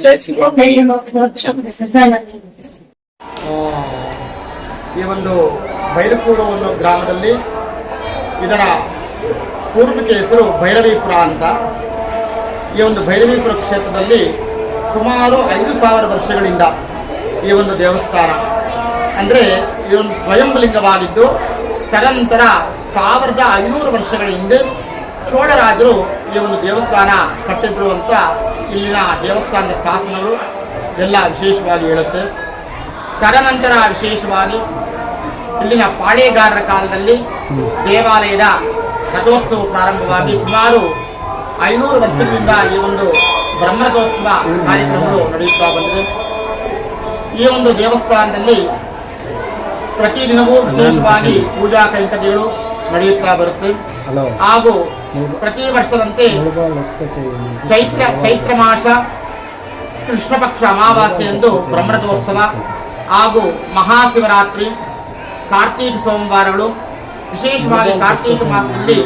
Jai Sri Ram. ಆ, ಈ ಒಂದು ಭೈರಪುರ ಒಂದು ಗ್ರಾಮದಲ್ಲಿ ಇದರ ಪೂರ್ವಿಕ ಹೆಸರು ಭೈರವೀಪುರ ಅಂತ. ಈ ಒಂದು ಭೈರವೀಪುರ ಕ್ಷೇತ್ರದಲ್ಲಿ ಸುಮಾರು ಐದು ಸಾವಿರ ವರ್ಷಗಳಿಂದ ಈ ಒಂದು ದೇವಸ್ಥಾನ. ಅಂದರೆ ಈ ಒಂದು ಸ್ವಯಂಲಿಂಗವಾಗಿದ್ದು ತದನಂತರ ಸಾವಿರದ ಐನೂರು ವರ್ಷಗಳ ಹಿಂದೆ ಚೋಳರಾಜರು ಈ ಒಂದು ದೇವಸ್ಥಾನ ಕಟ್ಟಿದ್ರು ಅಂತ ಇಲ್ಲಿನ ದೇವಸ್ಥಾನದ ಶಾಸನಗಳು ಎಲ್ಲ ವಿಶೇಷವಾಗಿ ಹೇಳುತ್ತೆ. ತದನಂತರ ವಿಶೇಷವಾಗಿ ಇಲ್ಲಿನ ಪಾಳೇಗಾರರ ಕಾಲದಲ್ಲಿ ದೇವಾಲಯದ ರಥೋತ್ಸವ ಪ್ರಾರಂಭವಾಗಿ ಸುಮಾರು ಐನೂರು ವರ್ಷಗಳಿಂದ ಈ ಒಂದು ಬ್ರಹ್ಮರಥೋತ್ಸವ ಕಾರ್ಯಕ್ರಮಗಳು ನಡೆಯುತ್ತಾ ಬಂದಿದೆ. ಈ ಒಂದು ದೇವಸ್ಥಾನದಲ್ಲಿ ಪ್ರತಿದಿನವೂ ವಿಶೇಷವಾಗಿ ಪೂಜಾ ಕೈಂಕರ್ಯಗಳು ನಡೆಯುತ್ತಾ ಬರುತ್ತೆ. ಹಾಗೂ ಪ್ರತಿ ವರ್ಷದಂತೆ ಚೈತ್ರ ಚೈತ್ರ ಮಾಸ ಕೃಷ್ಣ ಪಕ್ಷ ಅಮಾವಾಸ್ಯೆಯಂದು ಬ್ರಹ್ಮರಥೋತ್ಸವ ಹಾಗೂ ಮಹಾಶಿವರಾತ್ರಿ ಕಾರ್ತೀಕ ಸೋಮವಾರಗಳು. ವಿಶೇಷವಾಗಿ ಕಾರ್ತೀಕ ಮಾಸದಲ್ಲಿ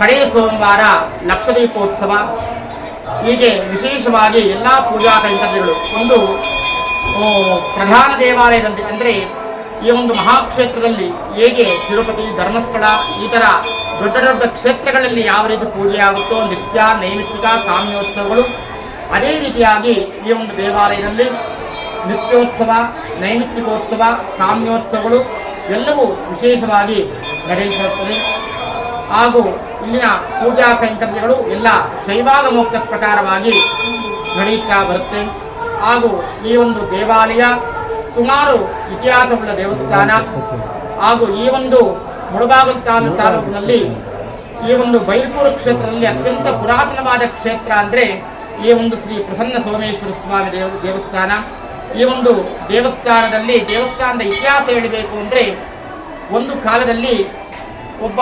ಕಡೆಯ ಸೋಮವಾರ ಲಕ್ಷದೀಪೋತ್ಸವ. ಹೀಗೆ ವಿಶೇಷವಾಗಿ ಎಲ್ಲ ಪೂಜಾ ಕೈಂಕರ್ಯಗಳು. ಒಂದು ಪ್ರಧಾನ ದೇವಾಲಯದಂತೆ ಅಂದರೆ ಈ ಒಂದು ಮಹಾಕ್ಷೇತ್ರದಲ್ಲಿ ಹೇಗೆ ತಿರುಪತಿ, ಧರ್ಮಸ್ಥಳ ಈ ಥರ ದೊಡ್ಡ ದೊಡ್ಡ ಕ್ಷೇತ್ರಗಳಲ್ಲಿ ಯಾವ ರೀತಿ ಪೂಜೆ ಆಗುತ್ತೋ, ನಿತ್ಯ, ನೈಮಿತ್ತಿಕ, ಕಾಮ್ಯೋತ್ಸವಗಳು, ಅದೇ ರೀತಿಯಾಗಿ ಈ ಒಂದು ದೇವಾಲಯದಲ್ಲಿ ನಿತ್ಯೋತ್ಸವ, ನೈಮಿತ್ತಿಕೋತ್ಸವ, ಕಾಮ್ಯೋತ್ಸವಗಳು ಎಲ್ಲವೂ ವಿಶೇಷವಾಗಿ ನಡೆಯುತ್ತಿರುತ್ತದೆ. ಹಾಗೂ ಇಲ್ಲಿನ ಪೂಜಾ ಕೈಂಕರ್ಯಗಳು ಎಲ್ಲ ಶೈವಾಗಮೋಕ್ತ ಪ್ರಕಾರವಾಗಿ ನಡೆಯುತ್ತಾ ಬರುತ್ತೆ. ಹಾಗೂ ಈ ಒಂದು ದೇವಾಲಯ ಸುಮಾರು ಇತಿಹಾಸವುಳ್ಳ ದೇವಸ್ಥಾನ ಹಾಗೂ ಈ ಒಂದು ಮುಳಬಾಗಲು ತಾಲೂಕು ತಾಲೂಕಿನಲ್ಲಿ ಈ ಒಂದು ಬೈರ್ಪುರ ಕ್ಷೇತ್ರದಲ್ಲಿ ಅತ್ಯಂತ ಪುರಾತನವಾದ ಕ್ಷೇತ್ರ ಅಂದರೆ ಈ ಒಂದು ಶ್ರೀ ಪ್ರಸನ್ನ ಸೋಮೇಶ್ವರ ಸ್ವಾಮಿ ದೇವ, ದೇವಸ್ಥಾನ. ಈ ಒಂದು ದೇವಸ್ಥಾನದಲ್ಲಿ ದೇವಸ್ಥಾನದ ಇತಿಹಾಸ ಹೇಳಬೇಕು ಅಂದರೆ ಒಂದು ಕಾಲದಲ್ಲಿ ಒಬ್ಬ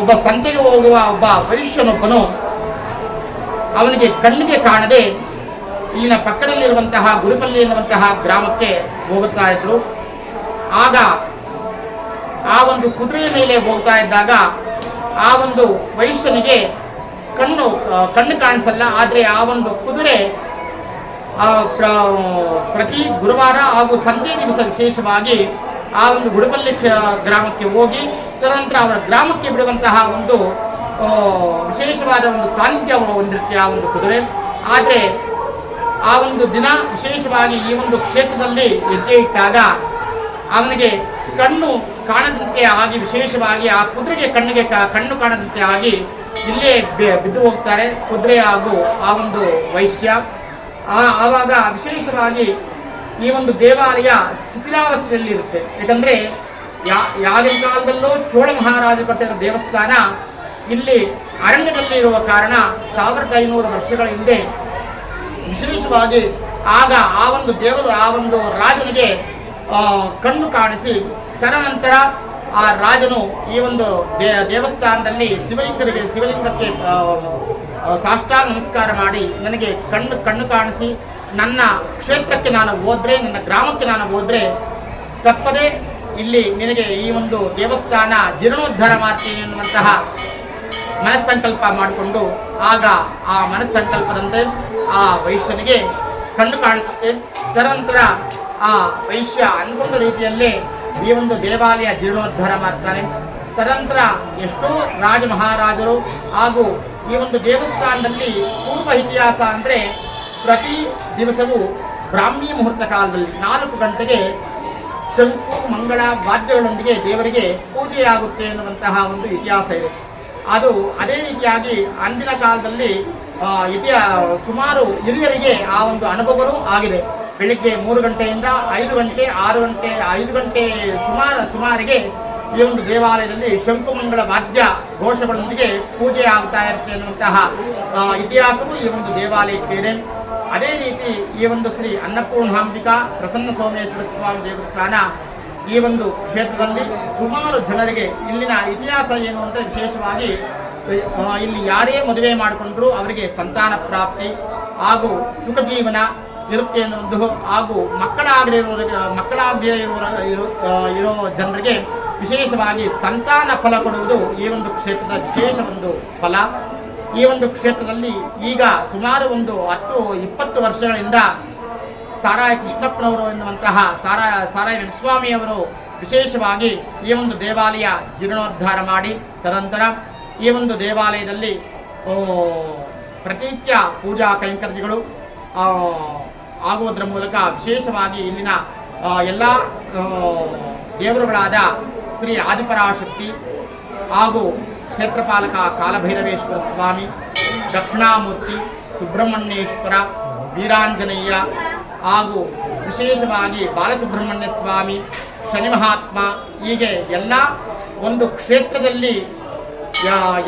ಒಬ್ಬ ಸಂತೆಗೆ ಹೋಗುವ ಒಬ್ಬ ವೈಶ್ಯನೊಬ್ಬನು ಅವನಿಗೆ ಕಣ್ಣಿಗೆ ಕಾಣದೆ ಇಲ್ಲಿನ ಪಕ್ಕದಲ್ಲಿರುವಂತಹ ಗುರುಪಲ್ಲಿ ಎನ್ನುವಂತಹ ಗ್ರಾಮಕ್ಕೆ ಹೋಗುತ್ತಾ ಇದ್ರು. ಆಗ ಆ ಒಂದು ಕುದುರೆಯ ಮೇಲೆ ಹೋಗ್ತಾ ಇದ್ದಾಗ ಆ ಒಂದು ವೈಶ್ಯನಿಗೆ ಕಣ್ಣು ಕಣ್ಣು ಕಾಣಿಸಲ್ಲ. ಆದರೆ ಆ ಒಂದು ಕುದುರೆ ಪ್ರತಿ ಗುರುವಾರ ಹಾಗೂ ಸಂತೆ ದಿವಸ ವಿಶೇಷವಾಗಿ ಆ ಒಂದು ಗುಡುಪಲ್ಲಿ ಗ್ರಾಮಕ್ಕೆ ಹೋಗಿ, ತದನಂತರ ಅವರ ಗ್ರಾಮಕ್ಕೆ ಬಿಡುವಂತಹ ಒಂದು ವಿಶೇಷವಾದ ಒಂದು ಸಾನ್ನಿಧ್ಯ ಹೊಂದಿರುತ್ತೆ ಆ ಒಂದು ಕುದುರೆ. ಆದರೆ ಆ ಒಂದು ದಿನ ವಿಶೇಷವಾಗಿ ಈ ಒಂದು ಕ್ಷೇತ್ರದಲ್ಲಿ ಹೆಜ್ಜೆ ಇಟ್ಟಾಗ ಅವನಿಗೆ ಕಣ್ಣು ಕಾಣದಂತೆ ಆಗಿ, ವಿಶೇಷವಾಗಿ ಆ ಕುದುರೆಗೆ ಕಣ್ಣಿಗೆ ಕಣ್ಣು ಕಾಣದಂತೆ ಆಗಿ ಇಲ್ಲೇ ಬಿದ್ದು ಹೋಗ್ತಾರೆ. ಕುದುರೆ ಹಾಗೂ ಆ ಒಂದು ವೈಶ್ಯ. ಆ- ಆವಾಗ ವಿಶೇಷವಾಗಿ ಈ ಒಂದು ದೇವಾಲಯ ಶಿಥಿಲಾವಸ್ಥೆಯಲ್ಲಿ ಇರುತ್ತೆ ಯಾಕಂದ್ರೆ ಯಾ ಯಾವಿನ ಕಾಲದಲ್ಲೂ ಚೋಳ ಮಹಾರಾಜ ಕಟ್ಟಿರೋ ದೇವಸ್ಥಾನ ಇಲ್ಲಿ ಅರಣ್ಯದಲ್ಲಿ ಇರುವ ಕಾರಣ ಸಾವಿರದ ಐನೂರು ವರ್ಷಗಳ ಹಿಂದೆ ವಿಶೇಷವಾಗಿ ಆಗ ಆ ಒಂದು ದೇವದ, ಆ ಒಂದು ರಾಜನಿಗೆ ಕಣ್ಣು ಕಾಣಿಸಿ, ತದನಂತರ ಆ ರಾಜನು ಈ ಒಂದು ದೇವಸ್ಥಾನದಲ್ಲಿ ಶಿವಲಿಂಗರಿಗೆ, ಶಿವಲಿಂಗಕ್ಕೆ ಸಾಷ್ಟಾಂಗ ನಮಸ್ಕಾರ ಮಾಡಿ ನನಗೆ ಕಣ್ಣು ಕಣ್ಣು ಕಾಣಿಸಿ, ನನ್ನ ಕ್ಷೇತ್ರಕ್ಕೆ ನಾನು ಹೋದ್ರೆ, ನನ್ನ ಗ್ರಾಮಕ್ಕೆ ನಾನು ಹೋದ್ರೆ, ತಪ್ಪದೆ ಇಲ್ಲಿ ನಿನಗೆ ಈ ಒಂದು ದೇವಸ್ಥಾನ ಜೀರ್ಣೋದ್ಧಾರ ಮಾಡ್ತೀನಿ ಎನ್ನುವಂತಹ ಮನಸ್ಸಂಕಲ್ಪ ಮಾಡಿಕೊಂಡು ಆಗ ಆ ಮನಸ್ಸಂಕಲ್ಪದಂತೆ ಆ ವೈಶ್ಯನಿಗೆ ಕಣ್ಣು ಕಾಣಿಸುತ್ತೆ. ತದನಂತರ ಆ ವೈಶ್ಯ ಅನ್ಕೊಂಡ ರೀತಿಯಲ್ಲೇ ಈ ಒಂದು ದೇವಾಲಯ ಜೀರ್ಣೋದ್ಧಾರ ಮಾಡ್ತಾನೆ. ತದನಂತರ ಎಷ್ಟೋ ರಾಜ ಮಹಾರಾಜರು ಹಾಗೂ ಈ ಒಂದು ದೇವಸ್ಥಾನದಲ್ಲಿ ಪೂರ್ವ ಇತಿಹಾಸ ಅಂದರೆ ಪ್ರತಿ ದಿವಸವೂ ಬ್ರಾಹ್ಮಿ ಮುಹೂರ್ತ ಕಾಲದಲ್ಲಿ ನಾಲ್ಕು ಗಂಟೆಗೆ ಶಂಕು, ಮಂಗಳ, ವಾದ್ಯಗಳೊಂದಿಗೆ ದೇವರಿಗೆ ಪೂಜೆಯಾಗುತ್ತೆ ಎನ್ನುವಂತಹ ಒಂದು ಇತಿಹಾಸ ಇದೆ. ಅದು ಅದೇ ರೀತಿಯಾಗಿ ಅಂದಿನ ಕಾಲದಲ್ಲಿ ಇತಿಯ ಸುಮಾರು ಹಿರಿಯರಿಗೆ ಆ ಒಂದು ಅನುಭವಗಳು ಆಗಿದೆ. ಬೆಳಿಗ್ಗೆ ಮೂರು ಗಂಟೆಯಿಂದ ಐದು ಗಂಟೆ, ಆರು ಗಂಟೆ, ಐದು ಗಂಟೆ ಸುಮಾರು ಸುಮಾರಿಗೆ ಈ ಒಂದು ದೇವಾಲಯದಲ್ಲಿ ಶಂಕುಮಂಗಳ ವಾದ್ಯ ಘೋಷಗಳೊಂದಿಗೆ ಪೂಜೆ ಆಗ್ತಾ ಇರುತ್ತೆ ಅನ್ನುವಂತಹ ಇತಿಹಾಸವು ಈ ಒಂದು ದೇವಾಲಯಕ್ಕೆ ಇದೆ. ಅದೇ ರೀತಿ ಈ ಒಂದು ಶ್ರೀ ಅನ್ನಪೂರ್ಣಾಂಬಿಕಾ, ಪ್ರಸನ್ನ ಸೋಮೇಶ್ವರ ಸ್ವಾಮಿ ದೇವಸ್ಥಾನ ಈ ಒಂದು ಕ್ಷೇತ್ರದಲ್ಲಿ ಸುಮಾರು ಜನರಿಗೆ ಇಲ್ಲಿನ ಇತಿಹಾಸ ಏನು ಅಂತ ವಿಶೇಷವಾಗಿ ಇಲ್ಲಿ ಯಾರೇ ಮದುವೆ ಮಾಡಿಕೊಂಡ್ರು ಅವರಿಗೆ ಸಂತಾನ ಪ್ರಾಪ್ತಿ ಹಾಗೂ ಸುಖ ಜೀವನ ಇರುತ್ತೆ ಅನ್ನೋದು ಹಾಗೂ ಮಕ್ಕಳಾಗದೇ ಇರೋರಿಗೆ ಮಕ್ಕಳಾಗದೇ ಇರೋ ಇರೋ ಇರೋ ಜನರಿಗೆ ವಿಶೇಷವಾಗಿ ಸಂತಾನ ಫಲ ಕೊಡುವುದು ಈ ಒಂದು ಕ್ಷೇತ್ರದ ವಿಶೇಷ ಒಂದು ಫಲ. ಈ ಒಂದು ಕ್ಷೇತ್ರದಲ್ಲಿ ಈಗ ಸುಮಾರು ಒಂದು ಹತ್ತು, ಇಪ್ಪತ್ತು ವರ್ಷಗಳಿಂದ ಸಾರಾಯ ಕೃಷ್ಣಪ್ಪನವರು ಎನ್ನುವಂತಹ ಸಾರಾಯ ಸಾರಾಯ ವೆಂಕಸ್ವಾಮಿಯವರು ವಿಶೇಷವಾಗಿ ಈ ಒಂದು ದೇವಾಲಯ ಜೀರ್ಣೋದ್ಧಾರ ಮಾಡಿ ತದನಂತರ ಈ ಒಂದು ದೇವಾಲಯದಲ್ಲಿ ಪ್ರತಿನಿತ್ಯ ಪೂಜಾ ಕೈಂಕರ್ಯಗಳು ಆಗುವುದರ ಮೂಲಕ ವಿಶೇಷವಾಗಿ ಇಲ್ಲಿನ ಎಲ್ಲ ದೇವರುಗಳಾದ ಶ್ರೀ ಆದಿಪರಾಶಕ್ತಿ ಹಾಗೂ ಕ್ಷೇತ್ರಪಾಲಕ ಕಾಲಭೈರವೇಶ್ವರ ಸ್ವಾಮಿ, ದಕ್ಷಿಣಾಮೂರ್ತಿ, ಸುಬ್ರಹ್ಮಣ್ಯೇಶ್ವರ, ವೀರಾಂಜನೇಯ ಹಾಗೂ ವಿಶೇಷವಾಗಿ ಬಾಲಸುಬ್ರಹ್ಮಣ್ಯ ಸ್ವಾಮಿ, ಶನಿ ಮಹಾತ್ಮ, ಹೀಗೆ ಎಲ್ಲ ಒಂದು ಕ್ಷೇತ್ರದಲ್ಲಿ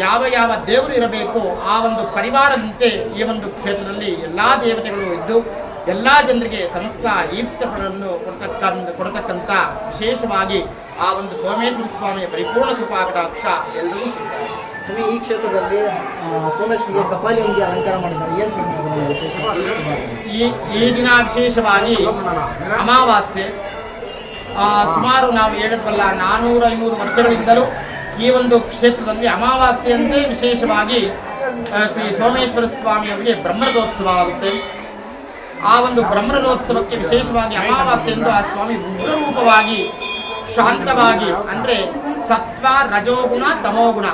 ಯಾವ ಯಾವ ದೇವರು ಇರಬೇಕು, ಆ ಒಂದು ಪರಿವಾರದಂತೆ ಈ ಒಂದು ಕ್ಷೇತ್ರದಲ್ಲಿ ಎಲ್ಲ ದೇವತೆಗಳು ಇದ್ದು, ಎಲ್ಲ ಜನರಿಗೆ ಸಮಸ್ತ ಈಪ್ಸ್ತಗಳನ್ನು ಕೊಡ್ತಕ್ಕಂಥ, ಕೊಡತಕ್ಕಂಥ ವಿಶೇಷವಾಗಿ ಆ ಒಂದು ಸೋಮೇಶ್ವರ ಸ್ವಾಮಿಯ ಪರಿಪೂರ್ಣ ಕೃಪಾ ಎಲ್ಲರೂ ಸಿಗ್ತಾರೆ ಸ್ವಾಮಿ, ಈ ಕ್ಷೇತ್ರದಲ್ಲಿ ಸೋಮೇಶ್ವರಿಗೆ ಕಪಾಲಿಯೊಂದಿಗೆ ಅಲಂಕಾರ ಮಾಡಿದ್ದಾರೆ. ಏನು ಈ ದಿನ ವಿಶೇಷವಾಗಿ ಅಮಾವಾಸ್ಯೆ ಸುಮಾರು ನಾವು ಹೇಳಿದ್ವಲ್ಲ, ನಾನೂರ ಐನೂರು ವರ್ಷಗಳಿಂದಲೂ ಈ ಒಂದು ಕ್ಷೇತ್ರದಲ್ಲಿ ಅಮಾವಾಸ್ಯೆಯಂದೇ ವಿಶೇಷವಾಗಿ ಶ್ರೀ ಸೋಮೇಶ್ವರ ಸ್ವಾಮಿಯವರಿಗೆ ಬ್ರಹ್ಮರಥೋತ್ಸವ ಆಗುತ್ತೆ. ಆ ಒಂದು ಬ್ರಹ್ಮರಥೋತ್ಸವಕ್ಕೆ ವಿಶೇಷವಾಗಿ ಅಮಾವಾಸ್ಯೆಂದು ಆ ಸ್ವಾಮಿ ಉಗ್ರರೂಪವಾಗಿ ಶಾಂತವಾಗಿ, ಅಂದ್ರೆ ಸತ್ವ, ರಜೋಗುಣ, ತಮೋಗುಣ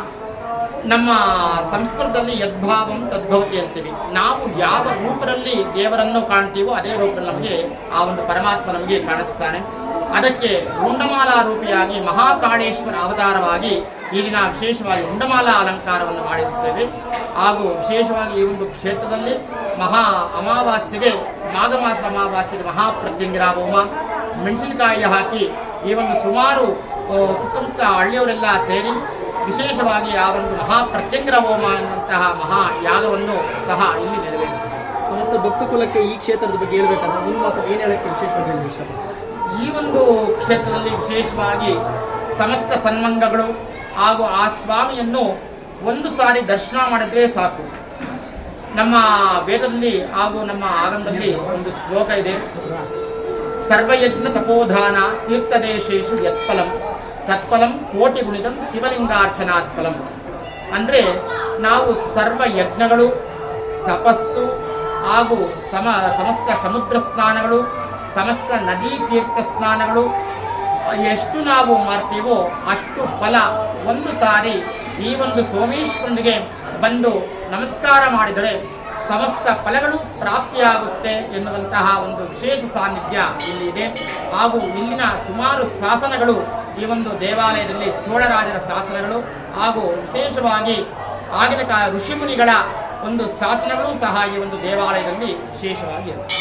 ನಮ್ಮ ಸಂಸ್ಕೃತದಲ್ಲಿ ಯದ್ಭಾವಂ ತದ್ಭವತಿ ಅಂತೀವಿ. ನಾವು ಯಾವ ರೂಪದಲ್ಲಿ ದೇವರನ್ನು ಕಾಣ್ತೀವೋ ಅದೇ ರೂಪದಲ್ಲಿ ನಮಗೆ ಆ ಒಂದು ಪರಮಾತ್ಮ ನಮಗೆ ಕಾಣಿಸ್ತಾನೆ. ಅದಕ್ಕೆ ಉಂಡಮಾಲಾ ರೂಪಿಯಾಗಿ ಮಹಾಕಾಳೇಶ್ವರ ಅವತಾರವಾಗಿ ಈ ದಿನ ವಿಶೇಷವಾಗಿ ಉಂಡಮಾಲಾ ಅಲಂಕಾರವನ್ನು ಮಾಡಿರುತ್ತೇವೆ ಹಾಗೂ ವಿಶೇಷವಾಗಿ ಈ ಒಂದು ಕ್ಷೇತ್ರದಲ್ಲಿ ಮಹಾ ಅಮಾವಾಸ್ಯೆಗೆ ಮಾಘ ಅಮಾವಾಸ್ಯೆಗೆ ಮಹಾಪ್ರತ್ಯಂಗಿರ ಹೋಮ ಮೆಣಸಿನಕಾಯಿ ಹಾಕಿ ಈ ಒಂದು ಸುಮಾರು ಸುತ್ತಮುತ್ತ ಹಳ್ಳಿಯವರೆಲ್ಲ ಸೇರಿ ವಿಶೇಷವಾಗಿ ಆ ಒಂದು ಮಹಾಪ್ರತ್ಯಂಗ್ರ ಹೋಮ ಎನ್ನುವಂತಹ ಮಹಾ ಯಾಗವನ್ನು ಸಹ ಇಲ್ಲಿ ನೆರವೇರಿಸಿದೆ. ಸಮಸ್ತ ಭಕ್ತ ಕುಲಕ್ಕೆ ಈ ಕ್ಷೇತ್ರದ ಬಗ್ಗೆ ಹೇಳ್ಬೇಕಂದ್ರೆ ನಿಮ್ಮ ಮಾತು ಏನು ಹೇಳಕ್ಕೆ ವಿಶೇಷವಾಗಿ ಈ ಒಂದು ಕ್ಷೇತ್ರದಲ್ಲಿ ವಿಶೇಷವಾಗಿ ಸಮಸ್ತ ಸನ್ಮಂಗಗಳು ಹಾಗೂ ಆ ಸ್ವಾಮಿಯನ್ನು ಒಂದು ಸಾರಿ ದರ್ಶನ ಮಾಡಿದ್ರೆ ಸಾಕು. ನಮ್ಮ ವೇದದಲ್ಲಿ ಹಾಗೂ ನಮ್ಮ ಆಗಮದಲ್ಲಿ ಒಂದು ಶ್ಲೋಕ ಇದೆ. ಸರ್ವಯಜ್ಞ ತಪೋಧಾನ ತೀರ್ಥದೇಶೇಶು ಯತ್ಫಲಂ. ತತ್ಫಲಂ ಕೋಟಿ ಗುಣಿತಂ ಶಿವಲಿಂಗಾರ್ಚನಾತ್ ಅಂದರೆ ಅಂದ್ರೆ ನಾವು ಸರ್ವ ಯಜ್ಞಗಳು, ತಪಸ್ಸು ಹಾಗೂ ಸಮ, ಸಮಸ್ತ ಸಮುದ್ರ ಸ್ನಾನಗಳು, ಸಮಸ್ತ ನದಿ ತೀರ್ಥ ಸ್ನಾನಗಳು, ಎಷ್ಟು ನಾವು ಮಾಡ್ತೀವೋ ಅಷ್ಟು ಫಲ ಒಂದು ಸಾರಿ ಈ ಒಂದು ಸೋಮೇಶ್ವರನಿಗೆ ಬಂದು ನಮಸ್ಕಾರ ಮಾಡಿದರೆ ಸಮಸ್ತ ಫಲಗಳು ಪ್ರಾಪ್ತಿಯಾಗುತ್ತೆ ಎನ್ನುವಂತಹ ಒಂದು ವಿಶೇಷ ಸಾನ್ನಿಧ್ಯ ಇಲ್ಲಿ ಇದೆ. ಹಾಗೂ ಇಲ್ಲಿನ ಸುಮಾರು ಶಾಸನಗಳು ಈ ಒಂದು ದೇವಾಲಯದಲ್ಲಿ ಚೋಳರಾಜರ ಶಾಸನಗಳು ಹಾಗೂ ವಿಶೇಷವಾಗಿ ಆಗಿನ ಋಷಿಮುನಿಗಳ ಒಂದು ಶಾಸನಗಳು ಸಹ ಈ ಒಂದು ದೇವಾಲಯದಲ್ಲಿ ವಿಶೇಷವಾಗಿ ಇರುತ್ತೆ